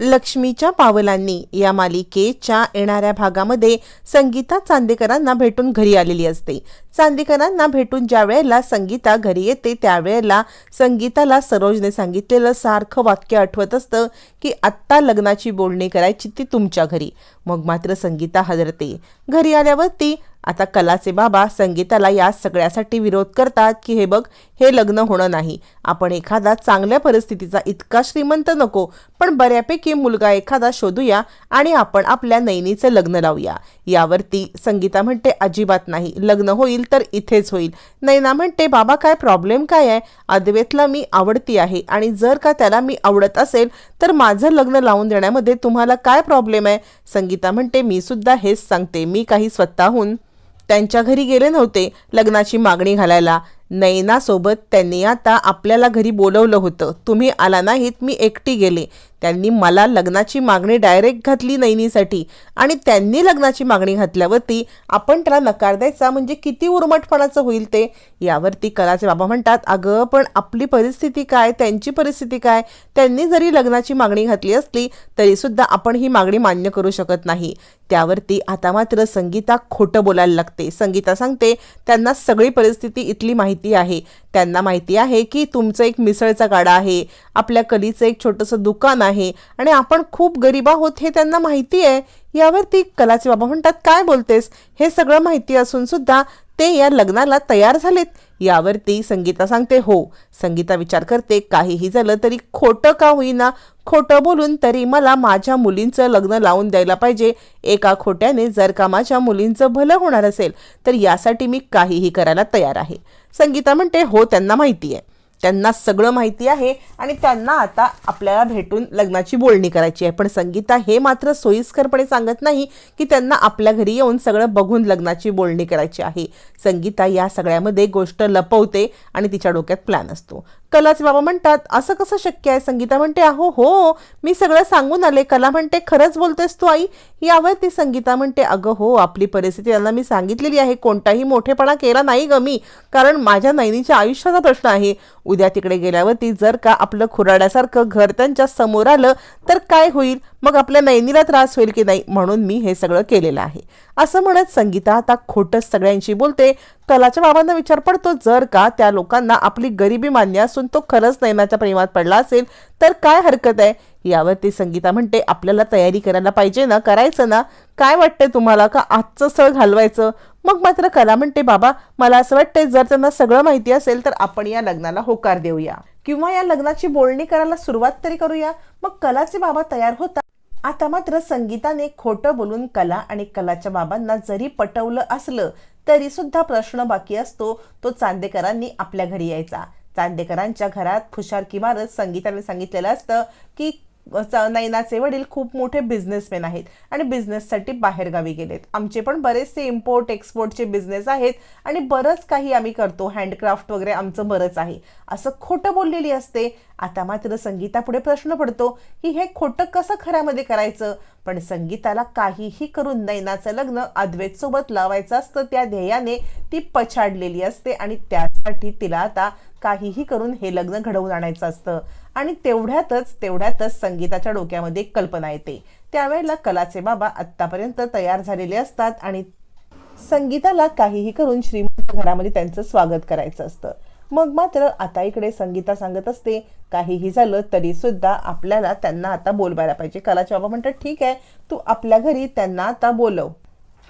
लक्ष्मीच्या पावलांनी या मालिकेच्या येणाऱ्या भागामध्ये संगीता चांदेकरांना भेटून घरी आलेली असते. चांदेकरांना भेटून ज्या वेळेला संगीता घरी येते त्यावेळेला संगीताला सरोजने सांगितलेलं सारखं वाक्य आठवत असतं की आत्ता लग्नाची बोलणी करायची ती तुमच्या घरी. मग मात्र संगीता हजरते घरी आल्यावर ती आता कलाचे बाबा संगीताला या सगळ्यासाठी विरोध करतात की हे बघ हे लग्न होणं नाही. आपण एखादा चांगल्या परिस्थितीचा इतका श्रीमंत नको पण बऱ्यापैकी मुलगा एखादा शोधूया आणि आपण आपल्या नैनीचं लग्न लावूया. यावरती संगीता म्हणते अजिबात नाही लग्न होईल तर इथेच होईल. नैना म्हणते बाबा काय प्रॉब्लेम काय आहे? अद्वेतला मी आवडती आहे आणि जर का त्याला मी आवडत असेल तर माझं लग्न लावून देण्यामध्ये तुम्हाला काय प्रॉब्लेम आहे? संगीता म्हणते मी सुद्धा हेच सांगते मी काही स्वतःहून त्यांच्या घरी गेले नव्हते लग्नाची मागणी घालायला. नैनासोबत त्यांनी आता आपल्याला घरी बोलवलं होतं. तुम्ही आला नाहीत मी एकटी गेले. त्यांनी मला लग्नाची मागणी डायरेक्ट घातली नैनीसाठी. आणि त्यांनी लग्नाची मागणी घातल्यावरती आपण त्याला नकार द्यायचा म्हणजे किती उर्मटपणाचं होईल ते? यावरती कलाचे बाबा म्हणतात अगं पण आपली परिस्थिती काय? त्यांची परिस्थिती काय? त्यांनी जरी लग्नाची मागणी घातली असली तरीसुद्धा आपण ही मागणी मान्य करू शकत नाही. त्यावरती आता मात्र संगीता खोटं बोलायला लागते. संगीता सांगते त्यांना सगळी परिस्थिती इथली माहिती आहे. त्यांना माहिती आहे की तुमचं एक मिसळचा गाडा आहे. आपल्या कलीचं एक छोटंसं दुकान आहे आणि आपण खूप गरीब आहोत हे त्यांना माहिती आहे. यावरती कलाचे बाबा म्हणतात काय बोलतेस? हे सगळं माहिती असून सुद्धा ते या लग्नाला तयार झालेत. यावरती संगीता सांगते हो संगीता विचार करते काहीही झालं तरी खोटं का होईना? खोटं बोलून तरी मला माझ्या मुलींचं लग्न लावून द्यायला पाहिजे. एका खोट्याने जर का माझ्या मुलींचं भलं होणार असेल तर यासाठी मी काहीही करायला तयार आहे. संगीता म्हणते हो त्यांना माहिती आहे. त्यांना सगळं माहिती आहे आणि त्यांना आता आपल्याला भेटून लग्नाची बोलणी करायची आहे. पण संगीता हे मात्र सोयीस्करपणे सांगत नाही की त्यांना आपल्या घरी येऊन सगळं बघून लग्नाची बोलणी करायची आहे. संगीता या सगळ्यामध्ये गोष्ट लपवते आणि तिच्या डोक्यात प्लॅन असतो. कलाच बाबा म्हणतात असं कसं शक्य आहे? संगीता म्हणते अहो हो मी सगळं सांगून आले. कला म्हणते खरंच बोलतेस तू आई? यावर ती संगीता म्हणते अगं हो आपली परिस्थिती त्यांना मी सांगितलेली आहे. कोणताही मोठेपणा केला नाही ग मी. कारण माझ्या नैनीच्या आयुष्याचा प्रश्न आहे. उद्या तिकडे गेल्यावरती जर का आपलं खुराड्यासारखं घर त्यांच्यासमोर आलं तर काय होईल? मग आपल्या नैनीला त्रास होईल की नाही? म्हणून मी हे सगळं केलेलं आहे. असं म्हणत संगीता आता खोटंच सगळ्यांशी बोलते. कलाच्या बाबांना विचार पडतो. जर का त्या लोकांना आपली गरिबी मान्य असून तो खरंच नैनाच्या प्रेमात पडला असेल तर काय हरकत आहे? यावर ती संगीता म्हणते आपल्याला तयारी करायला पाहिजे ना? करायचं ना? काय वाटतंय तुम्हाला? का आजचं सळ घालवायचं? मग मात्र कला म्हणते बाबा मला असं वाटतंय जर त्यांना सगळं माहिती असेल तर आपण या लग्नाला होकार देऊया. किंवा या लग्नाची बोलणी करायला सुरुवात तरी करूया. मग कलाचे बाबा तयार होतात आता मात्र संगीताने खोटं बोलून कला आणि कलाच्या बाबांना जरी पटवलं असलं तरी सुद्धा प्रश्न बाकी असतो. तो चांदेकरांनी आपल्या घरी यायचा. चांदेकरांच्या घरात फुशारकी मारत संगीताने सांगितलेलं असतं की नैनाचे वडील खूप मोठे बिझनेसमॅन आहेत आणि बिझनेससाठी बाहेरगावी गेलेत. आमचे पण बरेचसे इम्पोर्ट एक्सपोर्टचे बिझनेस आहेत आणि बरंच काही आम्ही करतो. हँडक्राफ्ट वगैरे आमचं बरंच आहे. असं खोटं बोललेली असते. आता मात्र संगीतापुढे प्रश्न पडतो की हे खोटं कसं खऱ्यामध्ये करायचं? पण संगीताला काहीही करून नैनाचं लग्न अद्वेतसोबत लावायचं असतं त्या ध्येयाने ती पछाडलेली असते आणि त्यासाठी तिला आता काहीही करून हे लग्न घडवून आणायचं असतं. आणि तेवढ्यातच तेवढ्यातच संगीताच्या डोक्यामध्ये कल्पना येते. त्यावेळेला कलाचे बाबा आत्तापर्यंत तयार झालेले असतात आणि संगीताला काहीही करून श्रीमंत घरामध्ये त्यांचं स्वागत करायचं असतं. मग मात्र आता इकडे संगीता सांगत असते काहीही झालं तरी सुद्धा आपल्याला त्यांना आता बोलवायला पाहिजे. कलाचे बाबा म्हणतात ठीक आहे तू आपल्या घरी त्यांना आता बोलव.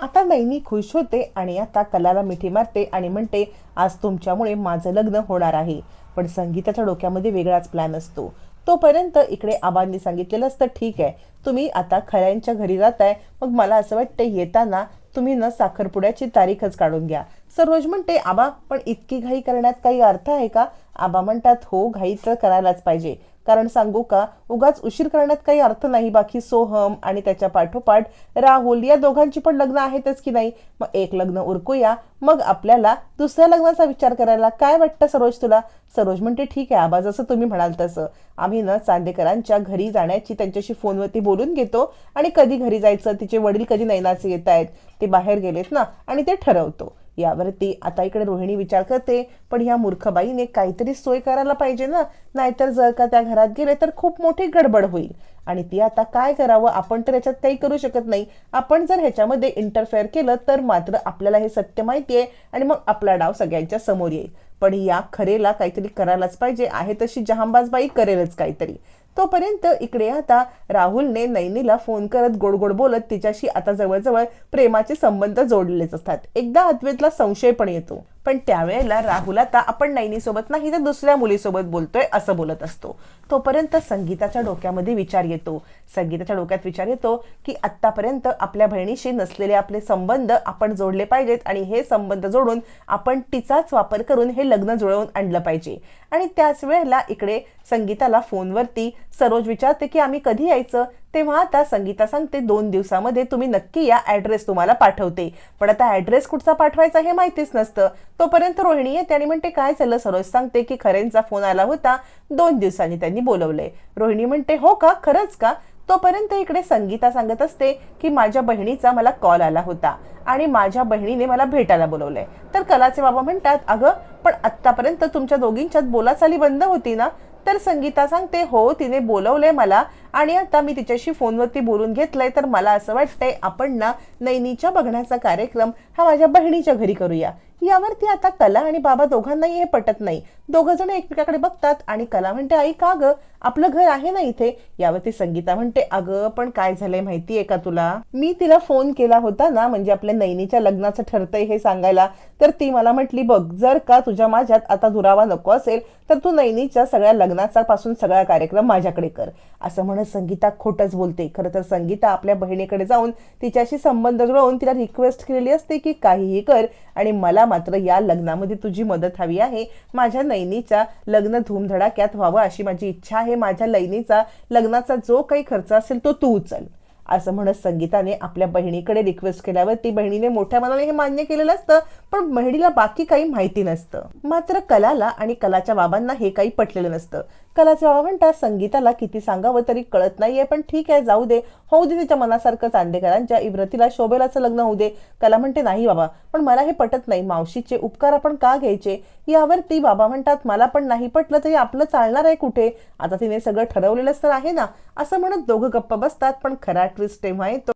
आता नैनी खुश होते आणि आता कलाला मिठी मारते आणि म्हणते आज तुमच्यामुळे माझं लग्न होणार आहे. पण संगीताच्या डोक्यामध्ये वेगळाच प्लॅन असतो. तोपर्यंत इकडे आबांनी सांगितलेलं असतं ठीक आहे तुम्ही आता खऱ्यांच्या घरी जाताय. मग मला असं वाटतं येताना तुम्ही न साखरपुड्याची तारीखच काढून घ्या. सरोज म्हणते आबा पण इतकी घाई करण्यात काही अर्थ आहे का? आबा म्हणतात हो घाई तर करायलाच पाहिजे. कारण सांगू का उगाच उशीर करण्यात काही अर्थ नाही बाकी सोहम आणि त्याच्या पाठोपाठ राहुल या दोघांची पण लग्न आहेतच की नाही? मग एक लग्न उरकूया मग आपल्याला दुसऱ्या लग्नाचा विचार करायला काय वाटतं सरोज तुला? सरोज म्हणते ठीक आहे आबा जसं तुम्ही म्हणाल तसं. आम्ही ना चांदेकरांच्या घरी जाण्याची त्यांच्याशी फोनवरती बोलून घेतो आणि कधी घरी जायचं तिचे वडील कधी नैनाचे येत आहेत ते बाहेर गेलेत ना आणि ते ठरवतो. यावरती आता इकडे रोहिणी विचार करते पण ह्या मूर्खबाईने काहीतरी सोय करायला पाहिजे ना? नाहीतर जर का त्या घरात गेले तर खूप मोठी गडबड होईल. आणि ती आता काय करावं? आपण तर याच्यात काही करू शकत नाही. आपण जर ह्याच्यामध्ये इंटरफेअर केलं तर मात्र आपल्याला हे सत्य माहिती आहे आणि मग आपला डाव सगळ्यांच्या समोर येईल. पण या खरेला काहीतरी करायलाच पाहिजे. आहे तशी जहांबाजबाई करेलच काहीतरी. तोपर्यंत इकडे आता राहुलने नैनीला फोन करत गोड गोड बोलत तिच्याशी आता जवळजवळ प्रेमाचे संबंध जोडलेलेच असतात. एकदा अद्वैतला संशय पण येतो. पण त्यावेळेला राहुल आता आपण नैनीसोबत नाही तर दुसऱ्या मुलीसोबत बोलतोय असं बोलत असतो. तोपर्यंत संगीताच्या डोक्यामध्ये विचार येतो. संगीताच्या डोक्यात विचार येतो की आत्तापर्यंत आपल्या बहिणीशी नसलेले आपले संबंध आपण जोडले पाहिजेत आणि हे संबंध जोडून आपण तिचाच वापर करून हे लग्न जुळवून आणलं पाहिजे. आणि त्याच वेळेला इकडे संगीताला फोनवरती सरोज विचारते की आम्ही कधी यायचं? तेव्हा आता संगीता सांगते दोन दिवसामध्ये तुम्ही नक्की या ऍड्रेस तुम्हाला पाठवते. पण आता ऍड्रेस कुठचा पाठवायचा हे माहितीच नसतं. तोपर्यंत रोहिणी येते आणि म्हणते काय झालं सरोज? सांगते की खरेंचा फोन आला होता. दोन दिवसांनी त्यांनी बोलवलंय. रोहिणी म्हणते हो का? खरंच का? तोपर्यंत इकडे संगीता सांगत असते की माझ्या बहिणीचा मला कॉल आला होता आणि माझ्या बहिणीने मला भेटायला बोलवलंय. तर कलाचे बाबा म्हणतात अगं पण आत्तापर्यंत तुमच्या दोघींच्यात बोलाचाली बंद होती ना? तर संगीता सांगते हो तिने बोलवलंय मला आणि आता मी तिच्याशी फोनवरती बोलून घेतलंय. तर मला असं वाटतंय आपण ना नैनीच्या बघण्याचा कार्यक्रम हा माझ्या बहिणीच्या घरी करूया. यावरती आता कला आणि बाबा दोघांनाही हे पटत नाही. दोघ जण एकमेकाकडे बघतात आणि कला म्हणते आई का ग? आपलं घर आहे ना इथे? यावरती संगीता म्हणते अगं पण काय झालंय माहितीये का तुला? मी तिला फोन केला होता ना म्हणजे आपल्या नैनीच्या लग्नाचं ठरतंय हे सांगायला तर ती मला म्हटली बघ जर का तुझ्या माझ्यात आता दुरावा नको असेल तर तू नैनीच्या सगळ्या लग्नाचा पासून सगळा कार्यक्रम माझ्याकडे कर. असं म्हणत संगीता खोटच बोलते. खरं तर संगीता आपल्या बहिणीकडे जाऊन तिच्याशी संबंध जुळवून तिला रिक्वेस्ट केलेली असते की काहीही कर आणि मला मात्र या लग्नामध्ये तुझी मदत हवी आहे. माझ्या नैनीच्या लग्न धूमधडाक्यात व्हावं अशी माझी इच्छा आहे. माझ्या लैनीचा लग्नाचा जो काही खर्च असेल तो तू उचल. असं म्हणत संगीताने आपल्या बहिणीकडे रिक्वेस्ट केल्यावर ती बहिणीने मोठ्या मनाने हे मान्य केलेलं असतं पण बहिणीला बाकी काही माहिती नसतं. मात्र कलाला आणि कलाच्या बाबांना हे काही पटलेलं नसतं. कलाचे बाबा म्हणतात. संगीताला किती सांगावं तरी कळत नाहीये पण ठीक आहे जाऊ दे. होऊ दे तिच्या मनासारखं चांदेकरांच्या इब्रतीला शोभेलाचं लग्न होऊ दे. कला म्हणते नाही बाबा पण मला हे पटत नाही. मावशीचे उपकार आपण का घ्यायचे? यावर ती बाबा म्हणतात मला पण नाही पटलं तरी आपलं चालणार आहे कुठे? आता तिने सगळं ठरवलेलंच तर आहे ना. असं म्हणत दोघं गप्प बसतात पण खरा ट्विस्ट तेव्हा येतो.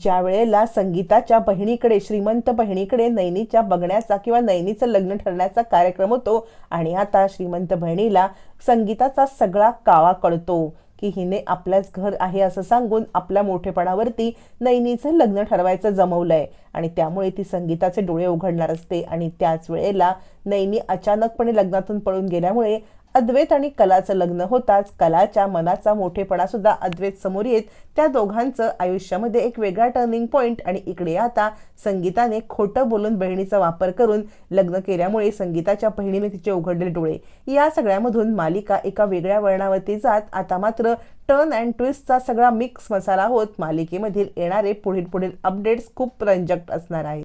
ज्या वेळेला संगीताच्या बहिणीकडे श्रीमंत बहिणीकडे नैनीच्या बघण्याचा किंवा नैनीचं लग्न ठरण्याचा कार्यक्रम होतो आणि आता श्रीमंत बहिणीला संगीताचा सगळा कावा कळतो की हिने आपल्याच घर आहे असं सांगून आपल्या मोठेपणावरती नैनीचं लग्न ठरवायचं जमवलंय आणि त्यामुळे ती संगीताचे डोळे उघडणार असते. आणि त्याच वेळेला नैनी अचानकपणे लग्नातून पळून गेल्यामुळे अद्वैत आणि कलाचं लग्न होताच कलाच्या मनाचा मोठेपणा सुद्धा अद्वैत समोर येत त्या दोघांचं आयुष्यामध्ये एक वेगळा टर्निंग पॉईंट आणि इकडे आता संगीताने खोटं बोलून बहिणीचा वापर करून लग्न केल्यामुळे संगीताच्या बहिणीने तिचे उघडलेले डोळे. या सगळ्यामधून मालिका एका वेगळ्या वळणावरती जात आता मात्र टर्न अँड ट्विस्टचा सगळा मिक्स मसाला होत मालिकेमधील येणारे पुढील पुढील अपडेट्स खूप रंजक असणार आहेत.